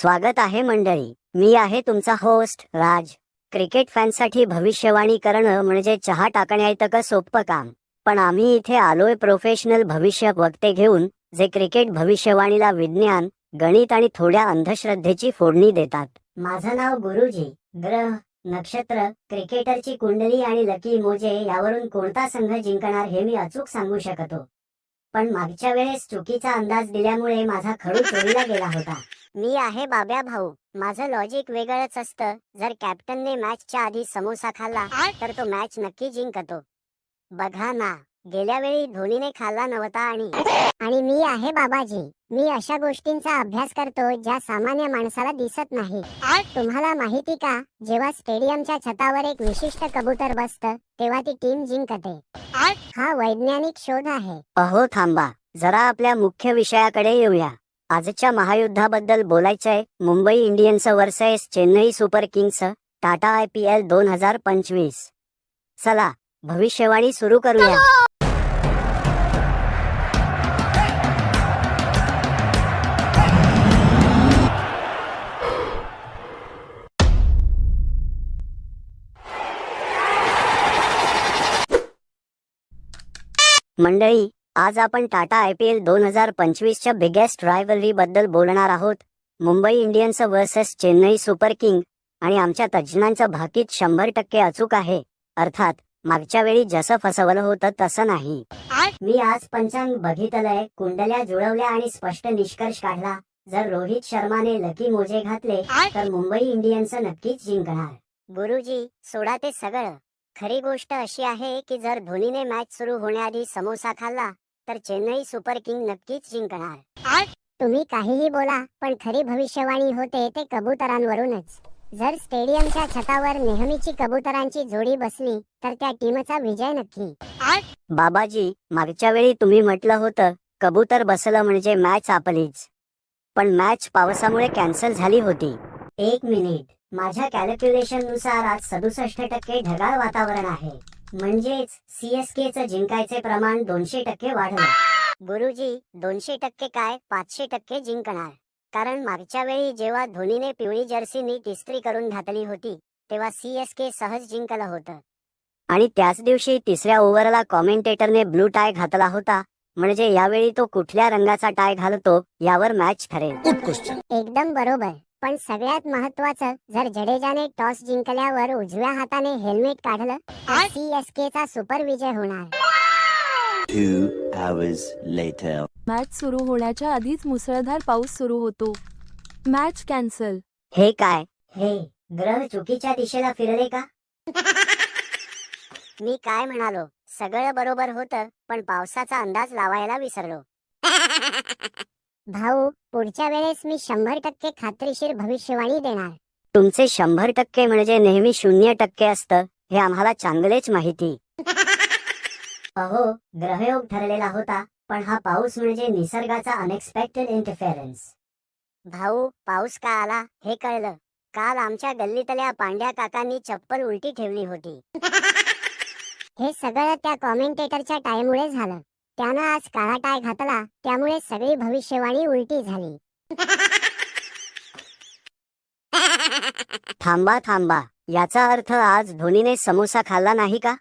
स्वागत आहे मंडळी. मी आहे तुमचा होस्ट राज. क्रिकेट फॅनसाठी भविष्यवाणी करणं म्हणजे चहा टाकण्या टाकण्याइतकं सोपं काम. पण आम्ही इथे आलोय प्रोफेशनल भविष्य वक्ते घेऊन जे क्रिकेट भविष्यवाणीला विज्ञान गणित आणि थोड्या अंधश्रद्धेची फोडणी देतात. माझं नाव गुरुजी. ग्रह नक्षत्र क्रिकेटरची कुंडली आणि लकी मोजे यावरून कोणता संघ जिंकणार हे मी अचूक सांगू शकतो. पण मागच्या वेळेस चुकीचा अंदाज दिल्यामुळे माझा खडू चोरीला गेला होता. मी आहे बाब्या भाऊ. माझं लॉजिक वेगळंच असतं. जर कॅप्टनने मॅचच्या आधी समोसा खाल्ला तर तो मॅच नक्की जिंकतो. बघा ना गेल्या वेळी धोनीने खाल्ला नव्हता आणि आणि मी आहे बाबाजी. मी अशा गोष्टींचा अभ्यास करतो ज्या सामान्य माणसाला दिसत नाही. तुम्हाला माहिती का जेव्हा स्टेडियमच्या छतावर एक विशिष्ट कबूतर बसतं तेव्हा ती टीम जिंकते. हा वैज्ञानिक शोध आहे. अहो थांबा. जरा आपल्या मुख्य विषयाकडे येऊया. आजच्या महायुद्धाबद्दल बोलायचंय Mumbai Indians versus Chennai Super Kings Tata I P L दोन हजार पंचवीस. चला भविष्यवाणी सुरू करूया. मंडळी आज आपण टाटा आय पी एल दोन हजार पंचवीसच्या बिगेस्ट रायव्हलरी बद्दल बोलणार आहोत. Mumbai Indians versus Chennai Super King आणि आमच्या तज्ज्ञांचं भाकीत शंभर टक्के अचूक आहे. अर्थात मागच्या वेळी जसं फसवलं होतं तसं नाही. मी आज पंचांग बघितलंय कुंडल्या जुळवल्या आणि स्पष्ट निष्कर्ष काढला. जर रोहित शर्माने लकी मोजे घातले तर मुंबई इंडियन्स नक्कीच जिंकणार. गुरुजी सोडा ते सगळं. खरी गोष्ट अशी आहे की जर धोनीने मॅच सुरू होण्याआधी समोसा खाल्ला तर चेन्नई सुपर किंग नक्कीच जिंकणार. तुम्ही काहीही बोला पण खरी भविष्यवाणी होते ते कबुतरांवरूनच. जर स्टेडियमच्या छतावर नेहमीची कबुतरांची जोडी बसली तर त्या टीमचा विजय नक्की. बाबाजी मागच्या वेळी तुम्ही म्हटलं होतं कबूतर बसलं म्हणजे मॅच आपलीच. पण मॅच पावसामुळे कॅन्सल झाली होती. एक मिनिट. माझ्या कॅल्क्युलेशननुसार आज सदुसष्ट टक्के ढगाळ वातावरण आहे. म्हणजेच सीएसके च जिंकायचे प्रमाण दोनशे टक्के वाढलं गुरुजी दोनशे टक्के काय पाचशे टक्के जिंकणार. कारण मागच्या वेळी जेव्हा धोनीने पिवळी जर्सी नीट इस्त्री करून घातली होती तेव्हा सीएसके सहज जिंकलं होतं. आणि त्याच दिवशी तिसऱ्या ओव्हरला कॉमेंटेटरने ब्लू टाय घातला होता. म्हणजे यावेळी तो कुठल्या रंगाचा टाय घालतो यावर मॅच ठरेल. एकदम बरोबर. पण सगळ्यात महत्वाचं जर जडेजाने टॉस जिंकल्यावर उजव्या हाताने हेल्मेट काढलं तर सीएसके चा सुपर विजय होणार. Two hours later. मॅच सुरू होण्याच्या आधीच मुसळधार पाऊस सुरू होतो. Match cancel. हे काय? हे ग्रह चुकीच्या दिशेला फिरले का? मी काय म्हणालो? सगळं बरोबर होतं पण पावसाचा अंदाज लावायला विसरलो. भाऊ पुढच्या वेळेस मी शंभर टक्के खात्रीशीर भविष्यवाणी देणार. तुमचे शंभर टक्के म्हणजे नेहमी शून्य टक्के असतं हे आम्हाला चांगलेच माहिती. अहो ग्रहयोग ठरलेला होता पण हा पाऊस म्हणजे निसर्गाचा अनएक्सपेक्टेड इंटरफेरन्स भाऊ पाऊस का आला हे कळलं. काल आमच्या गल्लीतल्या पांड्या काकांनी चप्पल उलटी ठेवली होती. हे सगळं त्या कॉमेंटेटरच्या टायमुळे झालं. त्यानं आज काळा टाय घातला त्यामुळे सगळी भविष्यवाणी उलटी झाली. थांबा थांबा. याचा अर्थ आज धोनीने समोसा खाल्ला नाही का?